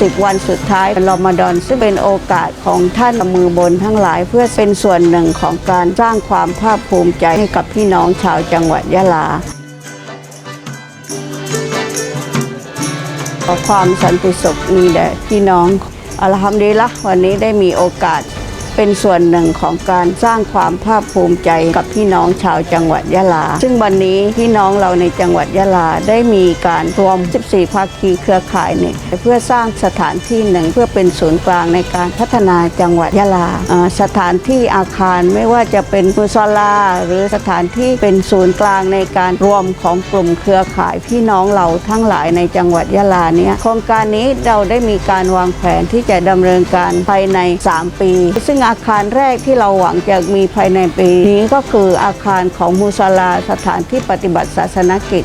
10 วันสุดท้ายรอมฎอนซึ่งเป็นโอกาสของท่านมือบนทั้งหลาย เพื่อเป็นส่วนหนึ่งของการสร้างความภาคภูมิใจให้กับพี่น้องชาวจังหวัดยะลาขอความสันติสุขมีแด่พี่น้องอัลฮัมดีละวันนี้ได้มีโอกาส เป็นส่วนหนึ่งของการสร้างความภาคภูมิใจกับพี่น้องชาวจังหวัดยะลา ซึ่งวันนี้พี่น้องเราในจังหวัดยะลาได้มีการรวม 14 ภาคีเครือข่ายเนี่ยเพื่อสร้างสถานที่หนึ่งเพื่อเป็นศูนย์กลางในการพัฒนาจังหวัดยะลา สถานที่อาคารไม่ว่าจะเป็นมุซอลา หรือสถานที่เป็นศูนย์กลางในการรวมของกลุ่มเครือข่ายพี่น้องเราทั้งหลายในจังหวัดยะลาเนี่ยโครงการนี้เราได้มีการวางแผนที่จะดำเนินการภายใน 3 ปี ซึ่งอาคารแรกที่เราหวังจะมีภายในปีนี้ก็คืออาคารของมุซอลาสถานที่ปฏิบัติศาสนกิจ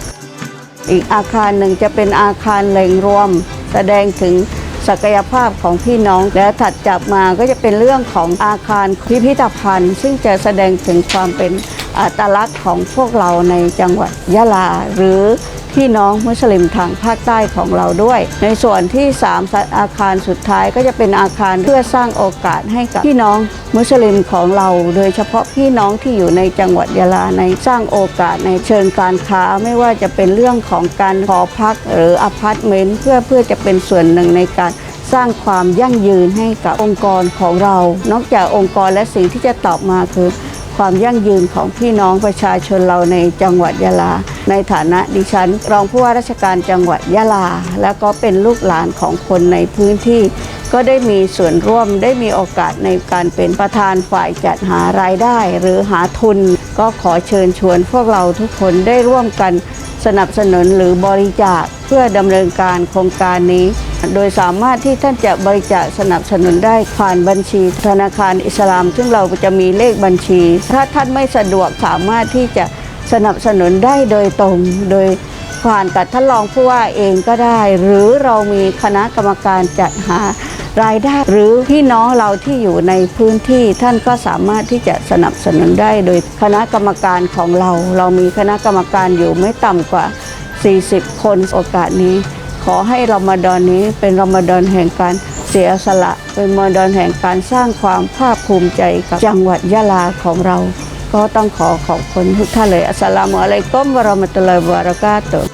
อีกอาคารหนึ่งจะเป็นอาคารแหล่งรวม แสดงถึงศักยภาพของพี่น้องและถัดจากมาก็จะเป็นเรื่องของอาคารพิพิธภัณฑ์ ซึ่งจะแสดงถึงความเป็นอัตลักษณ์ของพวกเราในจังหวัดยะลาหรือ พี่น้องมุสลิมทางภาคใต้ของเราด้วย ในส่วนที่ 3 อาคารสุดท้ายก็จะเป็นอาคารเพื่อสร้างโอกาสให้กับพี่น้องมุสลิมของเรา โดยเฉพาะพี่น้องที่อยู่ในจังหวัดยะลาในสร้างโอกาสในเชิงการค้าไม่ว่าจะเป็นเรื่องของการขอพักหรืออพาร์ตเมนต์เพื่อเพื่อจะเป็นส่วนหนึ่งในการสร้างความยั่งยืนให้กับองค์กรของเรา นอกจากองค์กรและสิ่งที่จะตอบมาคือ ความยั่งยืนของพี่น้องประชาชนเราในจังหวัดยะลา ในฐานะดิฉัน รองผู้ว่าราชการจังหวัดยะลา แล้วก็เป็นลูกหลานของคนในพื้นที่ ก็ได้มีส่วนร่วมได้มีโอกาสในการเป็นประธานฝ่ายจัดหารายได้หรือหาทุน ก็ขอเชิญชวนพวกเราทุกคนได้ร่วมกันสนับสนุนหรือบริจาคเพื่อดำเนินการโครงการนี้ โดยสามารถที่ท่านจะบริจาคสนับสนุนได้ผ่านบัญชีธนาคารอิสลาม ซึ่งเราจะมีเลขบัญชี ถ้าท่านไม่สะดวกสามารถที่จะสนับสนุนได้โดยตรง โดยผ่านกับท่านรองผู้ว่าเองก็ได้ หรือเรามีคณะกรรมการจัดหารายได้ หรือพี่น้องเราที่อยู่ในพื้นที่ท่านก็สามารถที่จะสนับสนุนได้โดยคณะกรรมการของเรา เรามีคณะกรรมการอยู่ไม่ต่ำกว่า 40 คนโอกาสนี้ อให้รอมฎอนนี้เป็นรอมฎอนแห่งการเสียสละ เป็นรอมฎอนแห่งการสร้างความภาคภูมิใจกับจังหวัดยะลาของเรา ก็ต้องขอขอบคุณทุกท่านเลยอัสสลามุอะลัยกุมวะเราะมะตุลลอฮิวะบะเราะกาตุฮ์